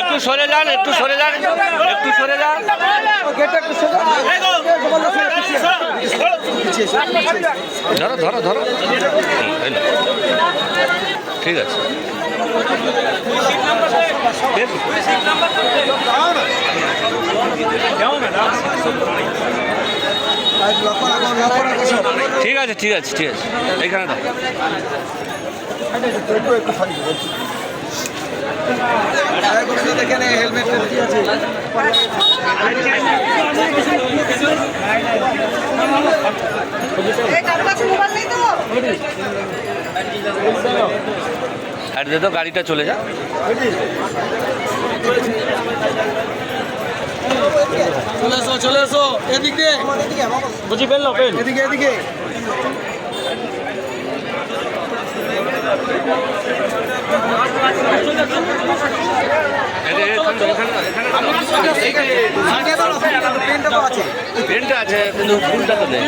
একটু সরে যান, একটু সরে যান, একটু সরে যান ধরো ধরো ধরো। ঠিক আছে বেশ। ঠিক আছে ঠিক আছে ঠিক আছে। এইখানে দাও। আর দে তো গাড়িটা চলে যা। চলে এসো চলে এসো এদিকে বুঝি পেল পেন এদিকে এদিকে আছে কিন্তু ফুলটা তো নেই